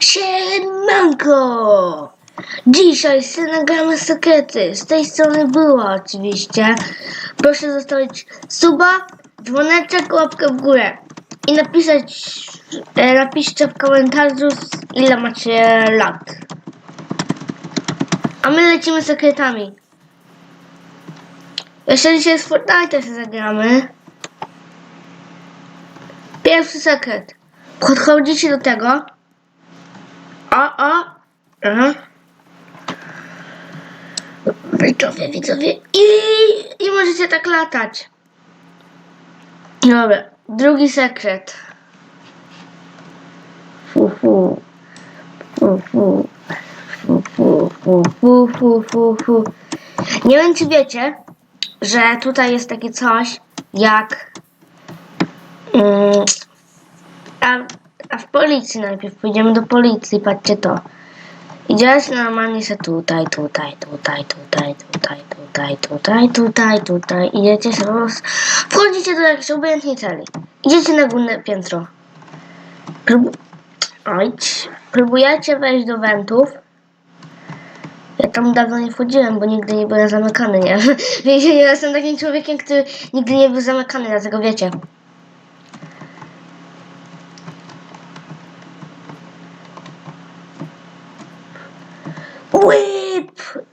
Siemanko! Dzisiaj nagramy sekrety. Z tej strony była oczywiście. Proszę zostawić suba, dzwoneczek, łapkę w górę. I napisać, e, napiszcie w komentarzu ile macie lat. A my lecimy sekretami. Jeszcze dzisiaj z Fortnite się zagramy. Pierwszy sekret. Podchodzicie do tego. O, o. Aha. Widzowie, widzowie. I, I możecie tak latać. Dobra. Drugi sekret. Fu, fu. Fu, fu. Fu, fu, fu, fu, fu, fu, fu. Nie wiem, czy wiecie, że tutaj jest takie coś jak... Mm, a, a w policji najpierw pójdziemy do policji, patrzcie to. Idziesz normalnie się tutaj, tutaj, tutaj, tutaj, tutaj, tutaj, tutaj, tutaj, tutaj. Idziecie się roz... Wchodzicie do jakiejś obojętnej celi. Idziecie na górne piętro. Prób... Ojć. Próbujecie wejść do wentów. Ja tam dawno nie wchodziłem, bo nigdy nie byłem zamykany, nie? Wiecie, ja jestem takim człowiekiem, który nigdy nie był zamykany, dlatego wiecie.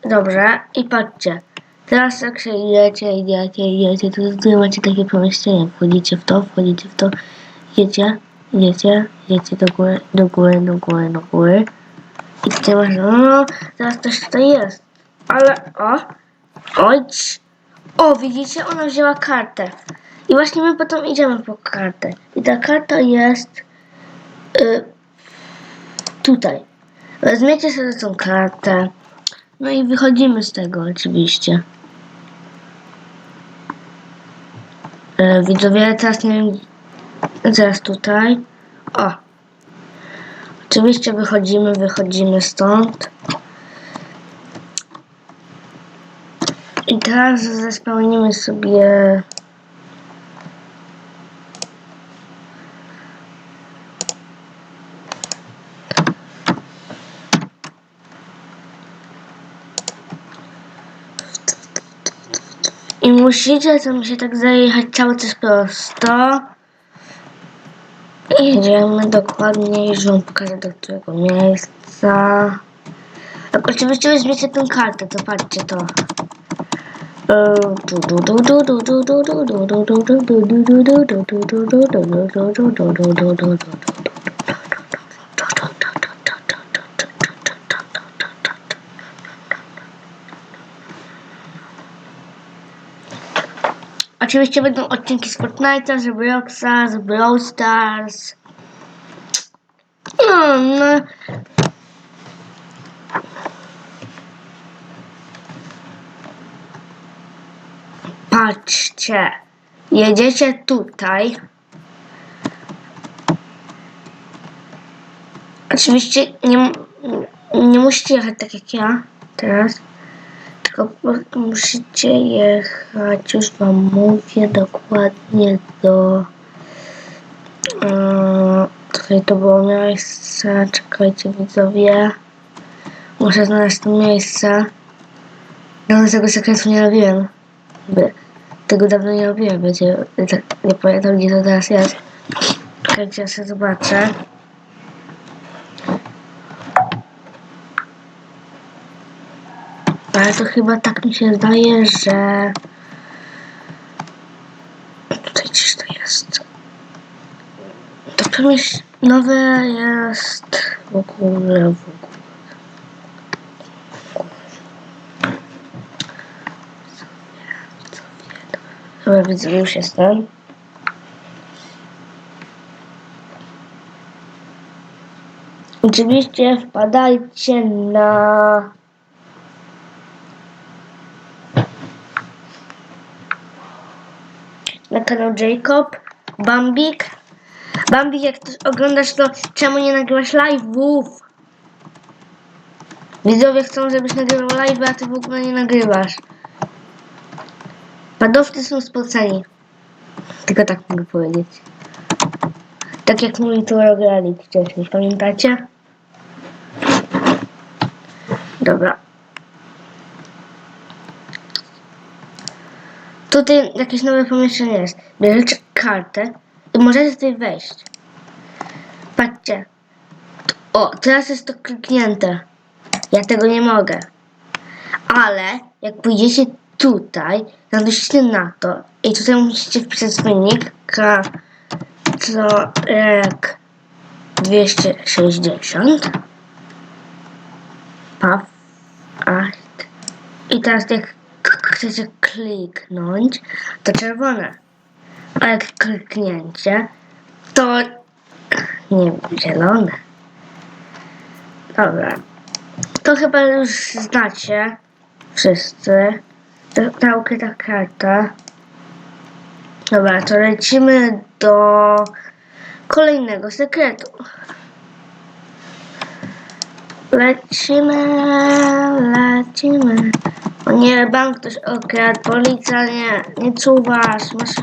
Dobrze, i patrzcie. Teraz jak się idziecie, idziecie, idziecie, to tutaj macie takie pomieszczenie. Wchodzicie w to, wchodzicie w to, idziecie, idziecie, idziecie do góry, do góry, do góry, do góry. I tutaj masz, no, teraz coś tutaj jest. Ale, o, ojcz. O, widzicie, ona wzięła kartę. I właśnie my potem idziemy po kartę. I ta karta jest y, tutaj. Weźmiecie sobie tą kartę. No i wychodzimy z tego oczywiście. E, widzowie, teraz nie wiem. Zaraz tutaj. O. Oczywiście wychodzimy, wychodzimy stąd. I teraz zespełnimy sobie. I musicie tam się tak zajechać cały czas prosto. Jedziemy dokładnie, wam pokażę do którego miejsca. Jak oczywiście weźmiecie tę kartę, to patrzcie to. Oczywiście będą odcinki z Fortnite'a, z Robloxa, z Brawl Stars. No, no. Patrzcie. Jedziecie tutaj. Oczywiście nie, nie musicie jechać tak jak ja teraz. Musicie jechać, już wam mówię dokładnie do... Yy, tutaj to było miejsce, czekajcie widzowie. Muszę znaleźć to miejsce. Dawno tego sekretu nie robiłem. By, tego dawno nie robiłem, będzie, nie pamiętam gdzie to teraz jest. Ja sobie zobaczę. Ale to chyba tak mi się zdaje, że... Tutaj gdzieś to jest. To przemyśl nowe jest w ogóle, w ogóle. Dobra, widzę, już jestem. Oczywiście wpadajcie na kanał Jacob, Bambik. Bambik, jak też oglądasz to, czemu nie nagrywasz live'ów? Widzowie chcą, żebyś nagrywał live, a ty w ogóle nie nagrywasz. Padowcy są spoceni. Tylko tak mogę powiedzieć. Tak jak mówi tu grali wcześniej, pamiętacie? Dobra. Tutaj jakieś nowe pomieszczenie jest. Bierzecie kartę i możecie tutaj wejść. Patrzcie. O, teraz jest to kliknięte. Ja tego nie mogę. Ale jak pójdziecie tutaj, nadusicie na to i tutaj musicie wpisać swój nick Katorek 260 Paw Art i teraz jak chcecie kliknąć, to czerwone. A jak kliknięcie, to nie zielone. Dobra. To chyba już znacie wszyscy. Ta ukryta karta. Dobra, to lecimy do kolejnego sekretu. Lecimy, lecimy. O nie, bank ktoś okradł, policja nie, nie czuwasz, masz,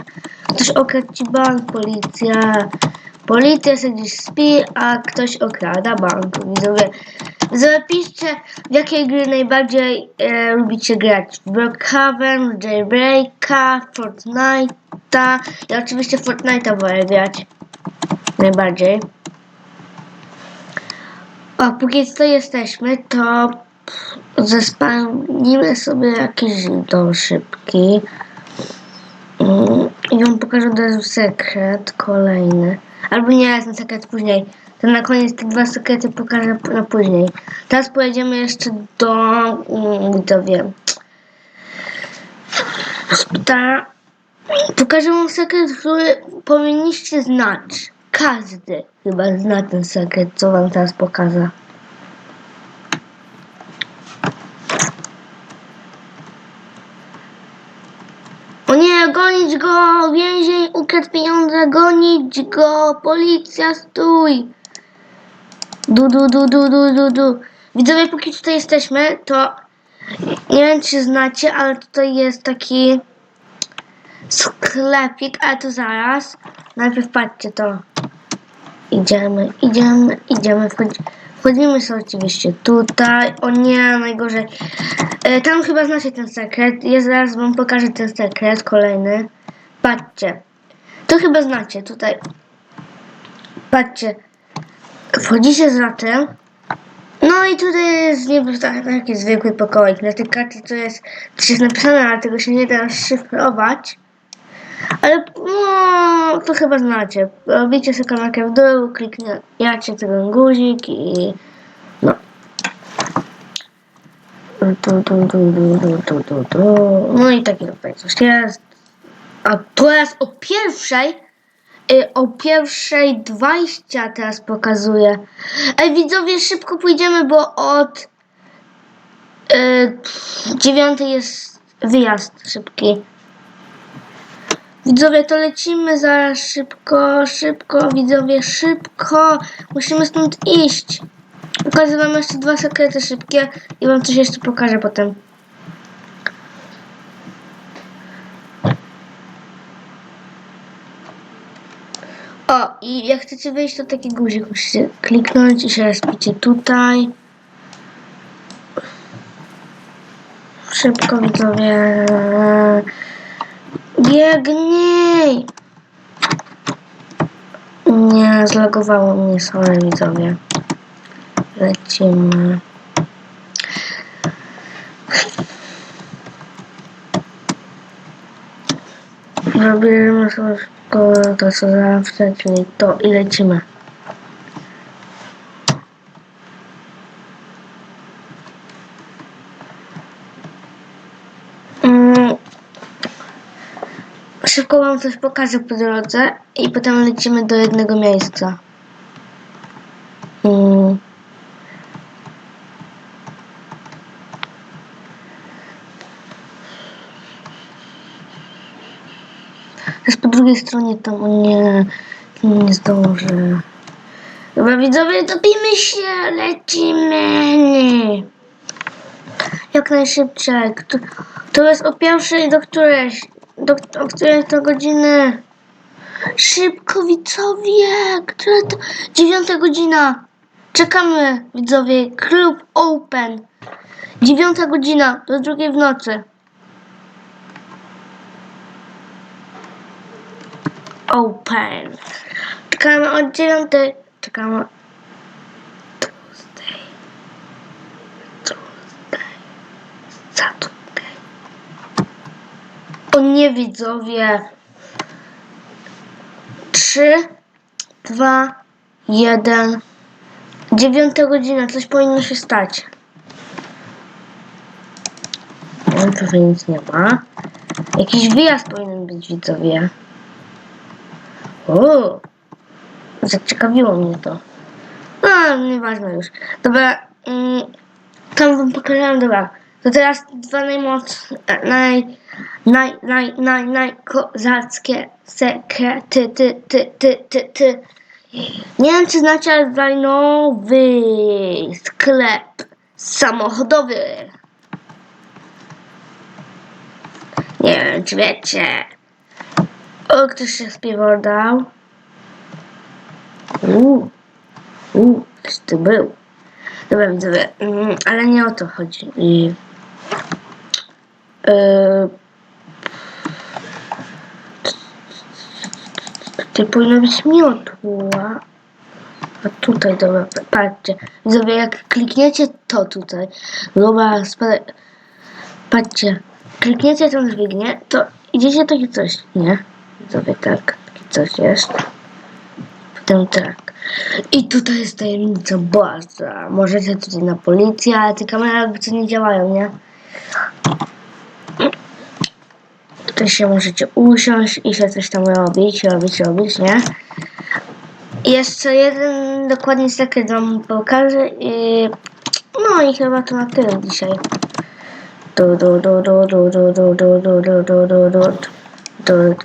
ktoś okradł ci bank, policja. Policja sobie gdzieś śpi, a ktoś okrada bank. Widzowie, widzowie piszcie, w jakiej gry najbardziej e, lubicie grać. W Brookhaven, Jailbreaka, Fortnite'a. Ja oczywiście Fortnite'a wolę grać. Najbardziej. O, póki co jesteśmy, to zespełnimy sobie jakiś dom szybki. Mm, I wam pokażę od razu sekret kolejny. Albo nie, ten sekret później. To na koniec te dwa sekrety pokażę na później. Teraz pojedziemy jeszcze do, mm, widzowie, szpitala. Pokażę wam sekret, który powinniście znać. Każdy chyba zna ten sekret, co wam teraz pokażę. O nie, go! Więzień ukradł pieniądze, gonić go! Policja, stój! Du, du, du, du, du, du, du. Widzowie, póki tutaj jesteśmy, to nie wiem, czy znacie, ale tutaj jest taki sklepik, ale to zaraz. Najpierw patrzcie to. Idziemy, idziemy, idziemy. Wchodzi, wchodzimy sobie oczywiście tutaj. O nie, najgorzej. E, tam chyba znacie ten sekret. Ja zaraz wam pokażę ten sekret kolejny. Patrzcie. To chyba znacie tutaj. Patrzcie. Wchodzicie z ratem. No i tutaj jest niby tak- taki zwykły pokoik. Na tej karcie to jest, coś jest napisane, ale tego się nie da szyfrować. Ale no, to chyba znacie. Robicie sobie kamerkę w dół, klikniecie ten guzik i no. No i takie tutaj coś jest. A teraz o pierwszej, y, o pierwszej 20 teraz pokazuję. Ej widzowie, szybko pójdziemy, bo od y, dziewiątej jest wyjazd szybki. Widzowie, to lecimy zaraz szybko, szybko, widzowie, szybko. Musimy stąd iść. Pokażę wam jeszcze dwa sekrety szybkie i wam coś jeszcze pokażę potem. O, i jak chcecie wejść, to taki guzik musicie kliknąć i się respicie tutaj. Szybko, widzowie. Biegnij! Nie, zlagowało mnie, sorry widzowie. Lecimy. Robimy sobie szybko to co zawsze, czyli to i lecimy. Mm, Szybko wam coś pokażę po drodze i potem lecimy do jednego miejsca. Mm. Jest po drugiej stronie tam o nie, nie zdążę. Dobra widzowie, topimy się, lecimy. Jak najszybciej. To, to jest o pierwszej do której? Do, o której to godziny? Szybko widzowie! Która to? Dziewiąta godzina. Czekamy, widzowie. Klub Open. Dziewiąta godzina do drugiej w nocy. Open. Czekamy od dziewiątej. Czekamy. Tuesday. Tuesday. Saturday. O nie, widzowie. Trzy, dwa, jeden. Dziewiąta godzina, coś powinno się stać. Tutaj nic nie ma. Jakiś wyjazd powinien być, widzowie. O, zaciekawiło mnie to. No, nieważne już. Dobra, mm, tam wam pokazałem, dobra. To teraz dwa najmoc, naj, naj, naj, naj, naj, kozackie sekrety, ty, ty, ty, ty, ty. Nie wiem, czy znacie, ale nowy sklep samochodowy. Nie wiem, czy wiecie. O, ktoś się śpiewał dał. Uuu, uuu, ktoś tu był. Dobra, widzowie, mm, ale nie o to chodzi. I, yy, Tutaj powinno być miotła. A tutaj, dobra, patrzcie. Widzowie, jak klikniecie to tutaj, dobra, spada, patrzcie, klikniecie tą dźwignię, to idziecie takie coś, nie? Widzowie, tak, coś jest. Potem tak. I tutaj jest tajemnica baza. Możecie tutaj na policję, ale te kamery jakby co nie działają, nie? Tutaj się możecie usiąść i się coś tam robić, robić, robić, nie? Jeszcze jeden dokładnie sekret wam pokażę i... No i chyba to na tyle dzisiaj. Du, du, du, du, du, du, du, du, du, du, du, du, du. Dut.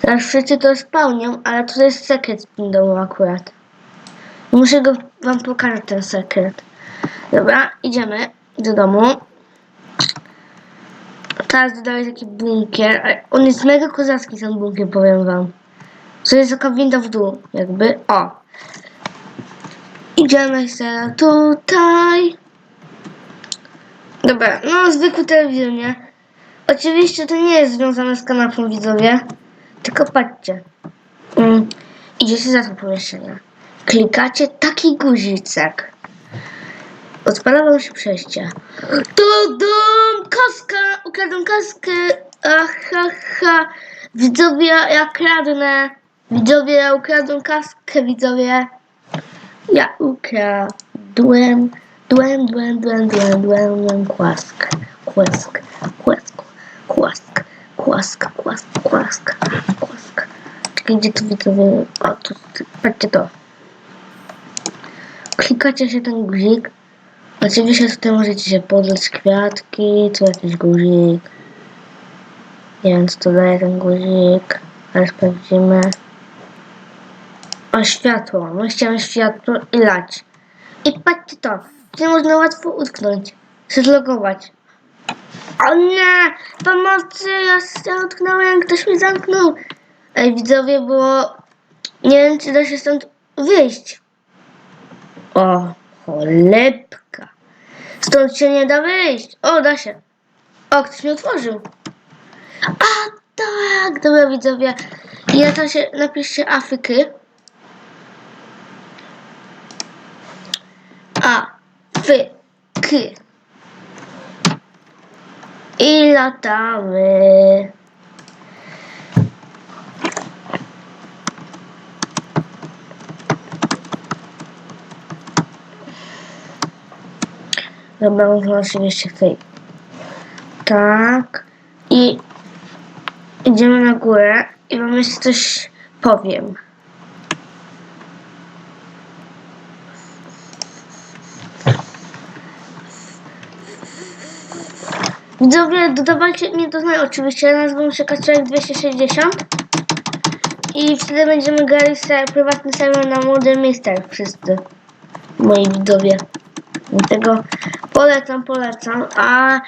Teraz wszyscy to spełnią, ale to jest sekret w domu akurat. Muszę go wam pokazać ten sekret. Dobra, idziemy do domu. Teraz dodaję taki bunkier. On jest mega kozacki ten bunkier, powiem wam. To jest taka winda w dół, jakby. O! Idziemy sobie tutaj. Dobra, no zwykły telewizor, nie? Oczywiście to nie jest związane z kanapą, widzowie. Tylko patrzcie. Mm, idziecie za to pomieszczenie. Klikacie taki guziczek. Odpala wam się przejście. To dom! Kaska! Ukradłem kaskę! Widzowie, ja kradnę. Widzowie, ja ukradłem kaskę, widzowie. Ja ukradłem. Dłem, dłem, dłem, dłem, dłem, dłem, kłask. Kłask, kłask, kłask, kłask, kłask, kłask, kłask. Czekaj, gdzie tu widzowie? O, tu, patrzcie to. Klikacie się ten guzik. Oczywiście tutaj możecie się podleć kwiatki, tu jakiś guzik. Nie wiem co to daje ten guzik, ale sprawdzimy. O światło, my chciałem światło i lać. I patrzcie to, tutaj można łatwo utknąć, się zlogować. O nie, pomocy, ja się utknąłem, ktoś mnie zamknął. Ej widzowie, bo nie wiem czy da się stąd wyjść. O, cholebka. Stąd się nie da wyjść. O, da się. O, ktoś mi otworzył. A, tak, dobra widzowie. Ja to się, napiszcie Afryky. A, I latamy. Dobra, można oczywiście tutaj. Tak. I idziemy na górę i wam jeszcze coś powiem. Widzowie, dodawajcie mnie do znaj oczywiście, nazywam się Kacperek 260 i wtedy będziemy grali se prywatny serwer na Modern Mister wszyscy moi widzowie. Dlatego polecam, polecam, a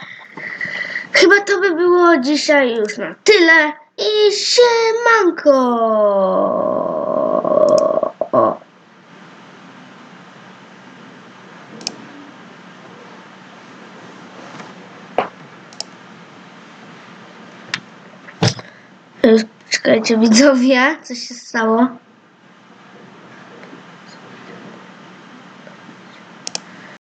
chyba to by było dzisiaj już na tyle i siemanko! O. Czekajcie widzowie, co się stało?